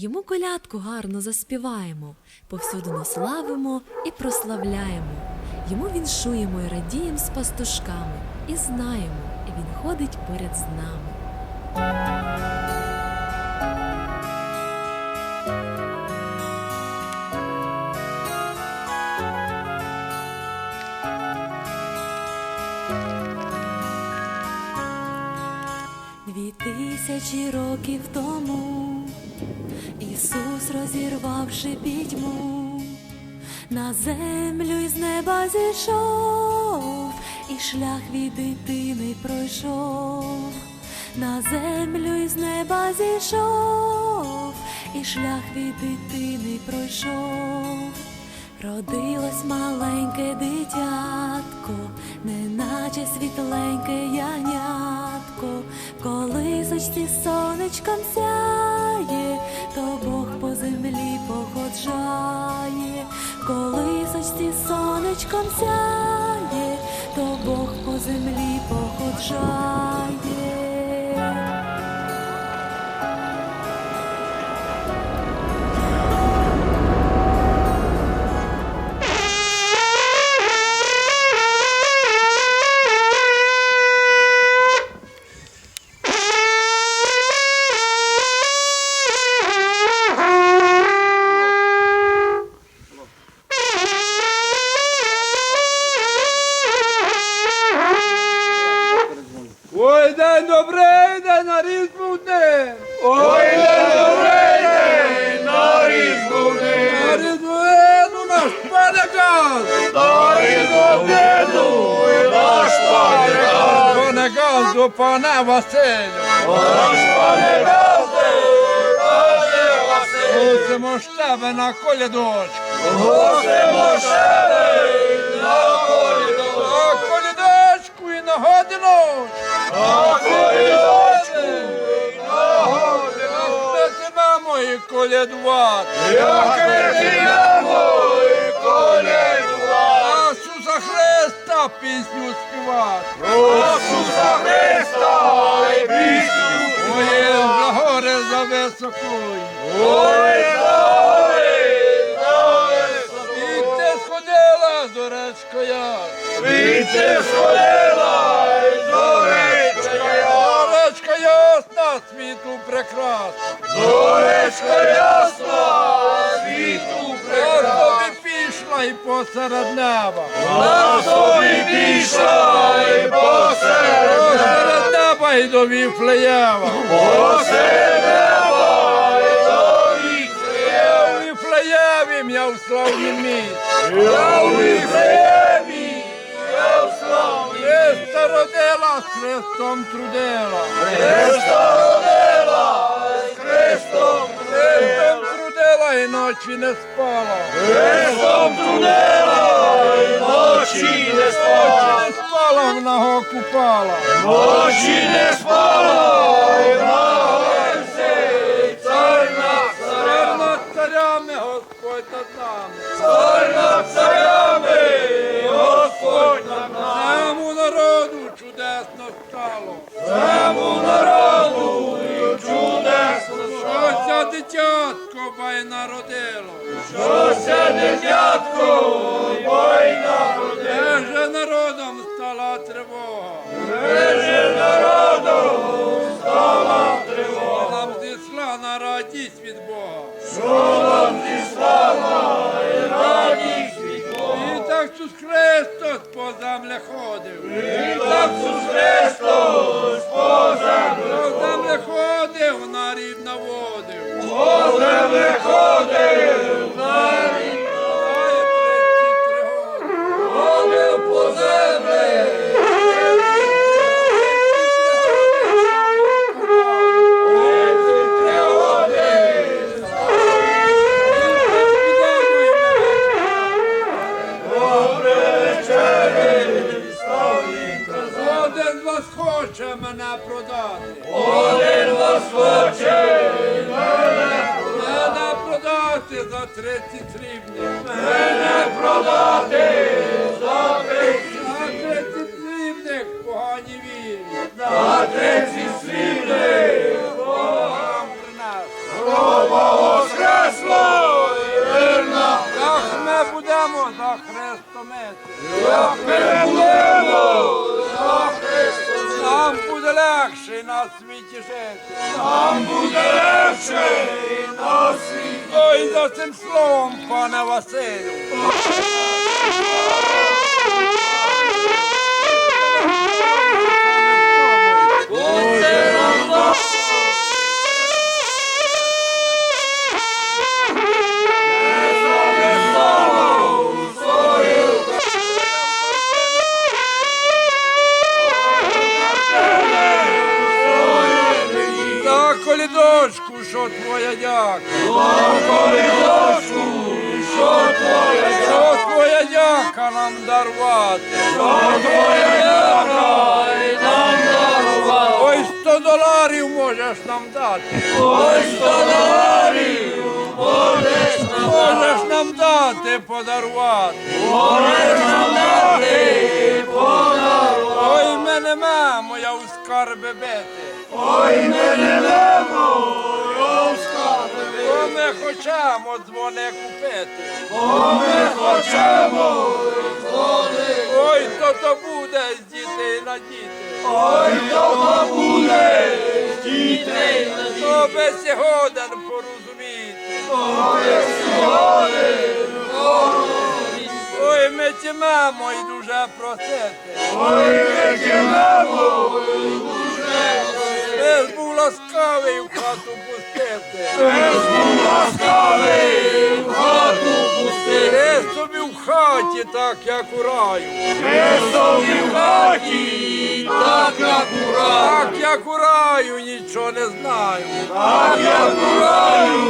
Йому колядку гарно заспіваємо, повсюду наславимо і прославляємо. Йому віншуємо і радієм з пастушками, і знаємо, і він ходить поряд з нами. Дві тисячі років тому розірвавши пітьму, на землю із неба зійшов, і шлях від дитини пройшов, на землю із неба зійшов, і шлях від дитини пройшов. Родилось маленьке дитятко, неначе світленьке янятко, коли сочці сонечком сяє, то Бог по землі походжає, коли сочці сонечком сяє, то Бог по землі походжає. Газ до пана Василя. Наш пане газ Просимо тебе на колядочку. Просимо тебе на колядочку. На колядочку і на годиночку. На колядочку і на годиночку. Як ти мамо і колядувати. Як ти мамо і колядувати. Христа пісню співати. Ісуса Христа і пісню Ой, за гори за високою. Ой, за гори за високою. І сходила, зоречко я. І сходила, зоречко я. Зоречка ясна, світу прекрасна. Зоречка ясна, посеред неба. На тобі пішла і посеред неба. Неба і до Віфлеєва. Посеред неба і до Віфлеєва. У Віфлеєві я в славнім місці. Я у Віфлеєві я в славнім Христа родила, з Христом трудила. Христа родила, з Христом трудила і ночі не спала. Христом тунела і ночі не спала. Не спала, в нього купала. Ночі не спала, і Цар над царями, над царями, Господь над нами. Наводив. По треті срібні. Мене продати, за срібних. На треті срібних погані війни. На треті срібних Богам при нас. Гробого хресла і вірна. Так ми будемо за хрестомити. Як ми будемо легше на світі жити. Нам буде легше на світі. Ой, за цим словом, пане Василю. Колідочку, що твоя дяка. За колідочку, що твоя дяка. Що твоя дяка нам дарувати. Що твоя дяка нам дарувати. Ой, сто доларів можеш нам дати. Ой, сто доларів можеш нам дати. Можеш нам дати подарувати. Можеш нам дати подарувати. Ой, мене мамо, я у скарби бити. Бо ми хочемо дзвони купити. Бо ми хочемо дзвони. Ой, то то буде з дітей на діти. Ой, то то буде з дітей на діти. То би сьогоден порозуміти. Ой, ми тімемо і дуже просити. Ой, ми тімемо і дуже просити. Без був ласкавий в хату пустити. Без був ласкавий в хату пустити. Ти собі в хаті, так як у раю. Ти собі в хаті, так як у раю. Так як у раю, нічого не знаю. Так як у раю,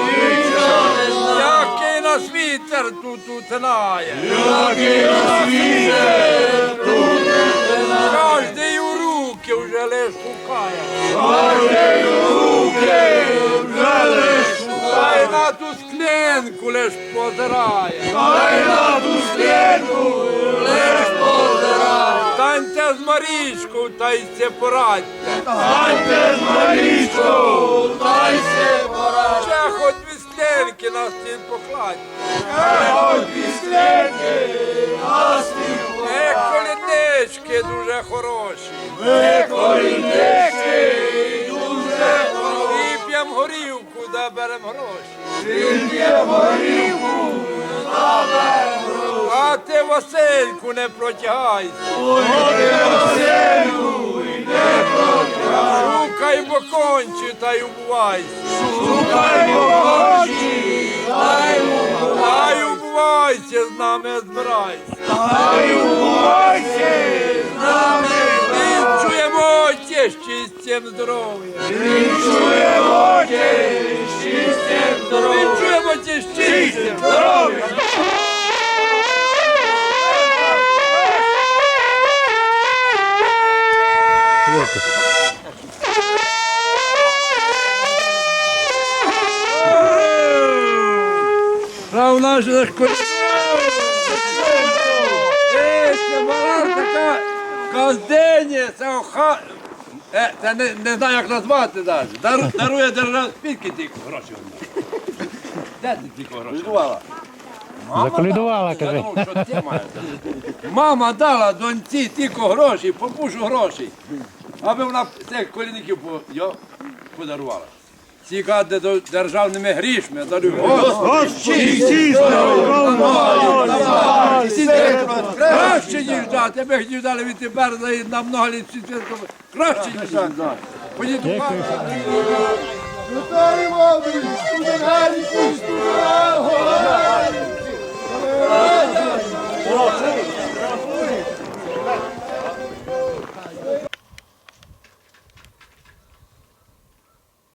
нічого не знаю. Який нас вітер тут утинає. Який нас вітер позирає. На ту склянку лиш позирає. Таньте з Марічкою, та й це порадьте. Таньте з Марічкою, та й це порадьте. Ще хоч дві склянки на стіл покладьте. Ще хоч дві склянки на стіл покладьте. Е, коліднички дуже хороші. Ви коліднички дуже хороші. Вип'єм горівку, да берем гроші. Вип'єм горівку, да берем гроші. А ти, Васильку, не протягайся. Шукай бокончі та й убувайся. Шукай бокончі та й убувайся. Та й убувайся, з нами збирайся. Та й убувайся, з нами Вінчуємо ті щастям здоров'я. Вінчуємо ті щастям здоров'я. Вінчуємо ті щастям здоров'я. Прав наш. Це така каздені, це оха... Е, це не, не знаю, як назвати навіть. Дару, дарує держава. Скільки тільки гроші вона? Де ти тільки гроші? Колідувала. Заколідувала, каже. Я думав, що ти маєш. Мама дала доньці тільки гроші, попушу гроші, аби вона цих по, йо, подарувала тікати державними грішми. Краще ніж дати, ми їх дали від тепер на много літ світинку. Краще ніж дати. Поїду пам'ятаю.